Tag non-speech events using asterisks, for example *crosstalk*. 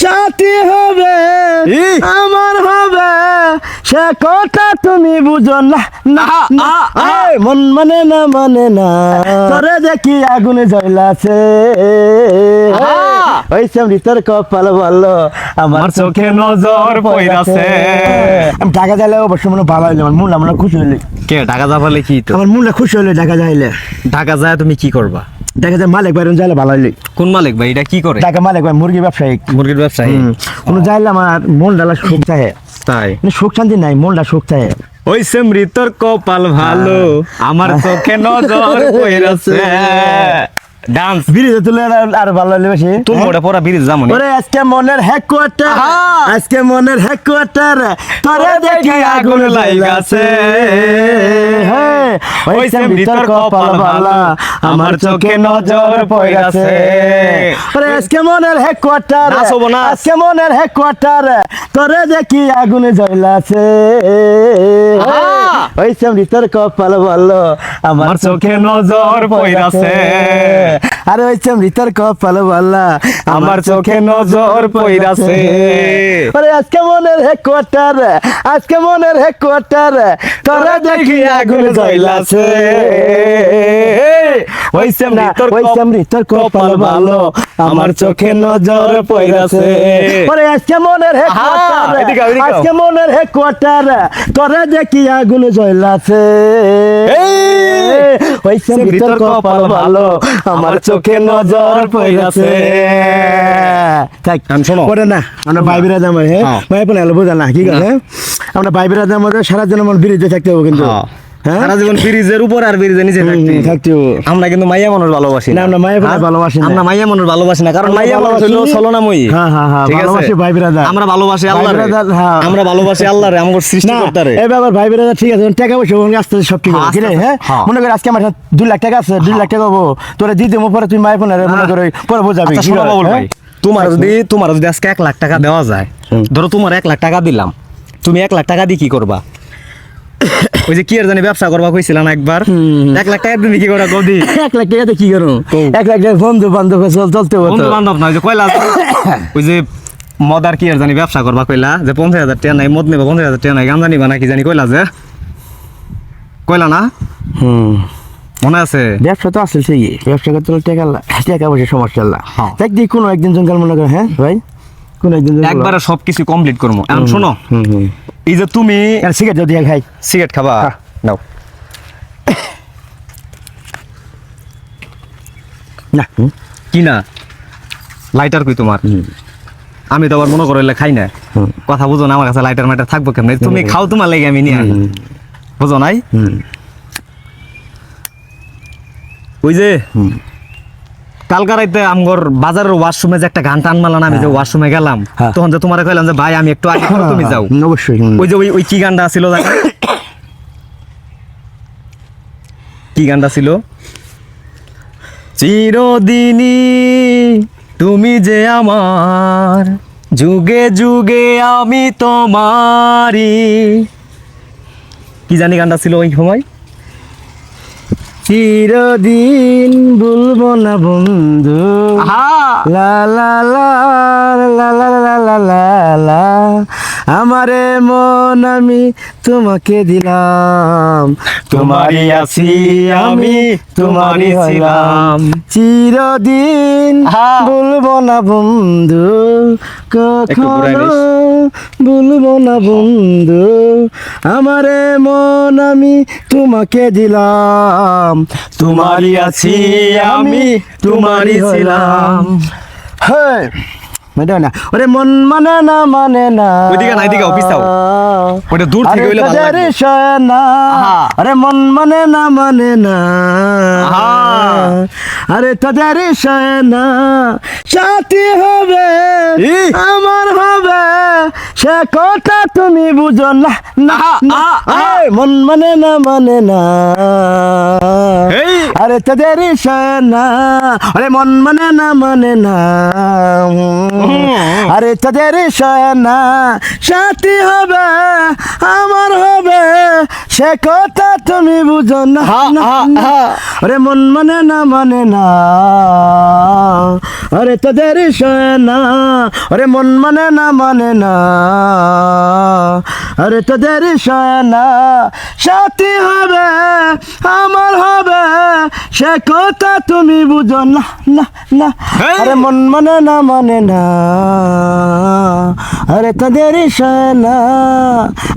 সাথী হবে আমার হবে। সে কথা তুমি বুঝো না না। মন মানে না মানে না। তোরে দেখি আগুনে জ্বলাছে। ওই তোর কপাল ভালো আমার চোখে নজর পইরাছে আমি ঢাকা যাইলে অবশ্য মনে ভালো হইলে আমার মনটা মনে খুশি হইলে। কে ঢাকা যাবালে কি তো? আমার মনটা খুশি হইলে ঢাকা যাইলে। ঢাকা যায় তুমি কি করবা? দেখা যায় মালিক বাইরন যাইলে ভালো হইলে। কোন মালিক ভাই? এটা কি করে? ঢাকা মালিক ভাই মুরগি ব্যবসায়িক মুরগির ব্যবসায়ী? কোনো যাইলে আমার মন ডালা সুখ চাহে। তাই? মানে সুখ শান্তি নাই মনটা সুখ চাহে। ওই সেমরি তোর কপাল ভালো আমার চোখে নজর পইরাছে ডান্স বিরিজে তুলে আর- ভালো হইলে বেশি। তুমি ওটা পড়া বিরিজ যামনি ওরে আজকে মনের হেডকোয়ার্টার আহা! আজকে মনের হেডকোয়ার্টার তোরে দেখি আগুন লাগাছে হ্যাঁ, ওই সেমরি তোর কপাল ভালো আমার চোখে নজর পড়াছে ওরে আজকে মনের হেডকোয়ার্টার নাচবো না। আজকে মনের হেডকোয়ার্টার তোরে দেখি আগুনে জ্বলাছে! ওই ভিতর তোর কপাল ভালো আমার চোখে নজর পইরাছে আরে ওই চেমরি তোর কপাল ভাল্লা আমার চোখে নজর পইরাছে আরে আজকে মনের হে কোয়ার্টার আজকে মনের হে কোয়ার্টার তোরা দেখি আগুন জ্বলাছে ওই সেমরি তোর ওই তোর কপাল ভালো আমার চোখে নজর পড়াছে। আরে আজকে মনের হে কোয়ার্টার। আজকে মনের হে কোয়ার্টার তোরা দেখি আগুন জ্বলাছে। ওই তোর কপাল ভালো আমার চোখে নজর পড়াছে। থাক। শোনো। পরে না আমরা আমার হ্যাঁ? হ্যাঁ। ভাই বোন এলো না কি আমরা ভাই বিরাজ আমাদের সারা আমার বিরিজে থাকতে হবে কিন্তু। হ্যাঁ। সারা জীবন ব্রিজের উপর আর ব্রিজের নিচে থাকতে আমরা কিন্তু মাইয়া মানুষ ভালোবাসি না, আমরা মাইয়া মানুষ হ্যাঁ? ভালোবাসি না। আমরা মাইয়া মানুষ ভালোবাসি না কারণ মাইয়া মানুষ হলো ছলনাময়ী। হ্যাঁ, হ্যাঁ, হ্যাঁ, ভালোবাসি ভাই বিরাদার। আমরা ভালোবাসি হ্যাঁ। আমরা ভালোবাসি আল্লাহ রে আমার না সৃষ্টিকর্তারে এই ব্যাপার ভাই ঠিক আছে টাকা পয়সা ওখানে আস্তে সব ঠিক হ্যাঁ, কি রে আস্তে হ্যাঁ? আস্তে, হ্যাঁ। মনে করি আজকে আমার লাখ টাকা আছে দুই লাখ টাকা তোরা দিয়ে দেবো পরে তুই মাই ফোন মনে করে পরে বোঝাবি। আচ্ছা হয়, হ্যাঁ? তোমার যদি তোমার যদি আজকে এক লাখ টাকা দেওয়া যায় ধরো তোমার এক লাখ টাকা দিলাম তুমি এক লাখ টাকা দিয়ে কি করবা? *coughs* ওই যে কি আর জানি ব্যবসা করবা কইছিল না একবার এক লাখ টাকা তুমি কি গদি। *laughs* এক লাখ টাকাতে কি করো এক লাখ টাকা বন্ধু বান্ধব চল চলতে বন্ধু বান্ধব না ওই যে কয়লা *coughs* ওই যে মদার কি আর জানি ব্যবসা করবা কইলা যে পঞ্চাশ হাজার টাকা নাই মদ নেবা পঞ্চাশ হাজার টাকা নাই গাঞ্জা নিবা নাকি জানি কইলা যে? কইলা না? হুম। মনে আছে? ব্যবসা তো আসলে সেই ব্যবসা করতে টাকা টাকা পয়সা সমস্যা লা হ্যাঁ। দেখ কোনো একদিন জঙ্গল মনে করে হ্যাঁ ভাই? কোনো একদিন একবারে সবকিছু কমপ্লিট করব। এখন শোনো। হুম হুম। এই যে তুমি সিগারেট যদি খাই। সিগারেট খাবা। হ্যাঁ। নাও। না কি না? লাইটার কই তোমার? আমি তো আবার মনে করলে খাই না। কথা বুঝো না আমার কাছে লাইটার মাইটার থাকব কেমন? তুমি খাও তোমার লেগে আমি নিয়ে বুঝো নাই? ওই যে। কালকা রাইতে আমগর বাজারের ওয়াশরুমে যে একটা গান টান মারলাম আমি যে ওয়াশরুমে গেলাম হ্যাঁ। তখন যে তোমার কইলাম যে ভাই আমি একটু আগে তুমি যাও। অবশ্যই ওই যে ওই কি গানটা ছিল? কি গানটা ছিল? চিরদিনই তুমি যে আমার যুগে যুগে আমি তোমারি কি জানি গানটা ছিল ওই সময়? চিরদিন ভুলবো না বন্ধু। লা লা লা লা লা লা লা লা লা আমারে মন আমি তোমাকে দিলাম। তোমারই আছি আমি, তোমারই হইলাম চিরদিন। ভুলবো না বন্ধু। কখনো। ভুলবো না বন্ধু আমারে মন আমি তোমাকে দিলাম তোমারই আছি আমি, তোমারই ছিলাম। হ্যাঁ না ওরে মন মানে না মানে না ওইদিকে না, এদিকে অফিস যাও। ওটা দূর থেকে হইলে ভালো লাগবে। না আরে মন মানে না মানে না আরে তাদের না সাথী হবে আমার হবে সে কথা তুমি বুঝো না না। মন মানে না মানে না। আরে তোদের না আরে মন মানে না মানে না আরে তোদের না সাথী হবে আমার হবে সে কথা তুমি বুঝো না। আরে মন মানে না মানে না। আরে তোদের না। আরে মন মানে না মানে না। আরে তোদের না। সাথী হবে আমার হবে সে কথা তুমি বুঝো না না না। আরে মন মানে না মানে না। আরে তোদের না।